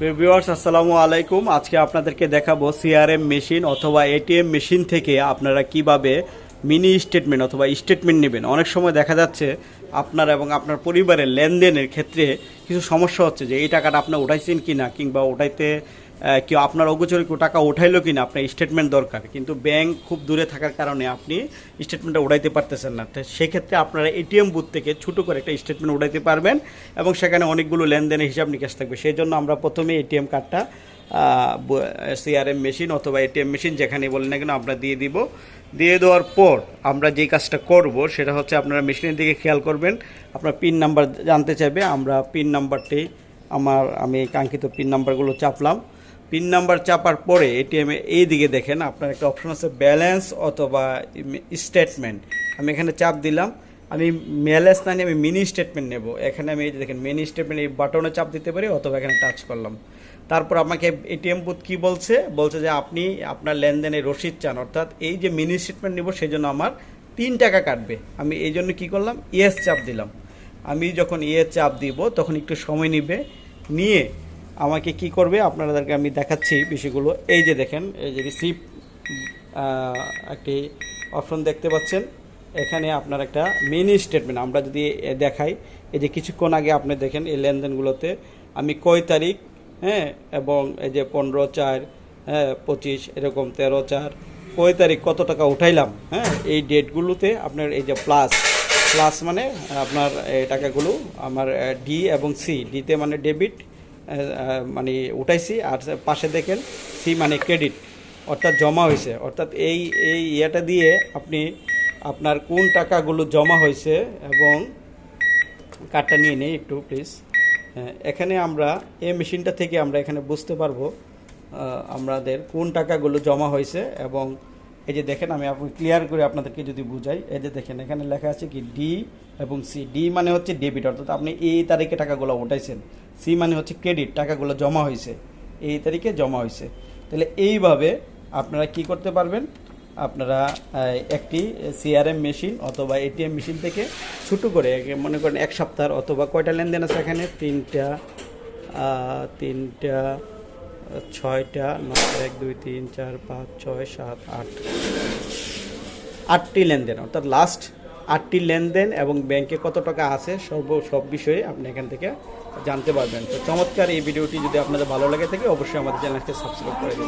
Viewers আসসালামু আলাইকুম। আজকে আপনাদেরকে দেখাবো সিআরএম মেশিন অথবা এটিএম মেশিন থেকে আপনারা কীভাবে মিনি স্টেটমেন্ট অথবা স্টেটমেন্ট নেবেন। অনেক সময় দেখা যাচ্ছে আপনার এবং আপনার পরিবারের লেনদেনের ক্ষেত্রে কিছু সমস্যা হচ্ছে যে এই টাকাটা আপনি উঠাইছেন কিনা কিংবা উঠাইতে আহ, কেউ আপনার অগোচরে কেউ টাকা উঠাইলো কিনা, আপনার স্টেটমেন্ট দরকার। কিন্তু ব্যাংক খুব দূরে থাকার কারণে আপনি স্টেটমেন্টটা উঠাইতে পারতেছেন না। সেক্ষেত্রে আপনারা এটিএম বুথ থেকে ছোটো করে একটা স্টেটমেন্ট উঠাইতে পারবেন এবং সেখানে অনেকগুলো লেনদেনের হিসাব নিকাশ থাকবে। সেই জন্য আমরা প্রথমে এটিএম কার্ডটা সিআরএম মেশিন অথবা এটিএম মেশিন যেখানে বলেন না কেন, আমরা দিয়ে দিব। দিয়ে দেওয়ার পর আমরা যে কাজটা করব, সেটা হচ্ছে আপনারা মেশিনের দিকে খেয়াল করবেন। আপনার পিন নাম্বার জানতে চাইবে, আমরা পিন নাম্বারটি আমার, আমি কাঙ্ক্ষিত পিন নাম্বারগুলো চাপলাম। পিন নাম্বার চাপার পরে এটিএমে এই দিকে দেখেন, আপনার একটা অপশন আছে ব্যালেন্স অথবা স্টেটমেন্ট। আমি এখানে চাপ দিলাম, আমি ব্যালেন্স না নিয়ে আমি মিনি স্টেটমেন্ট নেব। এখানে আমি এই যে দেখেন, মিনি স্টেটমেন্ট এই বাটনে চাপ দিতে পারি অথবা এখানে টাচ করলাম। তারপর আমাকে এটিএম বুথ কি বলছে? বলছে যে আপনি আপনার লেনদেনের রসিদ চান, অর্থাৎ এই যে মিনি স্টেটমেন্ট নেব সেই জন্য আমার তিন টাকা কাটবে। আমি এই জন্য কী করলাম? ইয়েস চাপ দিলাম। আমি যখন ইয়েস চাপ দিব, তখন একটু সময় নিবে, নিয়ে আমাকে কি করবে? আপনাদেরকে আমি দেখাচ্ছি বিষয়গুলো। এই যে দেখেন, এই যে রিসিভ একটি অপশন দেখতে পাচ্ছেন। এখানে আপনার একটা মিনি স্টেটমেন্ট আমরা যদি দেখাই, এই যে কিছুক্ষণ আগে আপনি দেখেন এই লেনদেনগুলোতে, আমি কয় তারিখ হ্যাঁ এবং এই যে পনেরো চার হ্যাঁ পঁচিশ, এরকম তেরো চার, কয় তারিখ, কত টাকা উঠাইলাম হ্যাঁ এই ডেটগুলোতে আপনার এই যে প্লাস প্লাস মানে আপনার এই টাকাগুলো আমার ডি এবং সি ডিতে মানে ডেবিট মানে উঠাইছি আর পাশে দেখেন সি মানে ক্রেডিট অর্থাৎ জমা হয়েছে অর্থাৎ এই এই ইয়েটা দিয়ে আপনি আপনার কোন টাকাগুলো জমা হয়েছে এবং কার্ডটা নিয়ে নিই একটু প্লিজ এখানে আমরা এই মেশিনটা থেকে আমরা এখানে বুঝতে পারব আমাদের কোন টাকাগুলো জমা হয়েছে এবং এই যে দেখেন, আমি আপনি ক্লিয়ার করে আপনাদেরকে যদি বুঝাই, এই যে দেখেন, এখানে লেখা আছে কি ডি এবং সি ডি মানে হচ্ছে ডেবিট অর্থাৎ আপনি এই তারিখে টাকাগুলো উঠাইছেন। সি মানে হচ্ছে ক্রেডিট টাকাগুলো জমা হয়েছে এই তারিখে জমা হয়েছে তাহলে এইভাবে আপনারা কি করতে পারবেন? আপনারা একটি সিআরএম মেশিন অথবা এটিএম মেশিন থেকে ছোটো করে মনে করেন এক সপ্তাহ অথবা কয়টা লেনদেন আছে এখানে? তিনটা তিনটা ছয়টা, নয়, এক, দুই, তিন, চার, পাঁচ, ছয়, সাত, আট। আটটি লেনদেন, অর্থাৎ লাস্ট আটটি লেনদেন এবং ব্যাংকে কত টাকা আছে, সর্ব সব বিষয়ে আপনি এখান থেকে জানতে পারবেন। তো চমৎকার এই ভিডিওটি যদি আপনাদের ভালো লাগে থাকে, অবশ্যই আমাদের চ্যানেলকে সাবস্ক্রাইব করে দেবেন।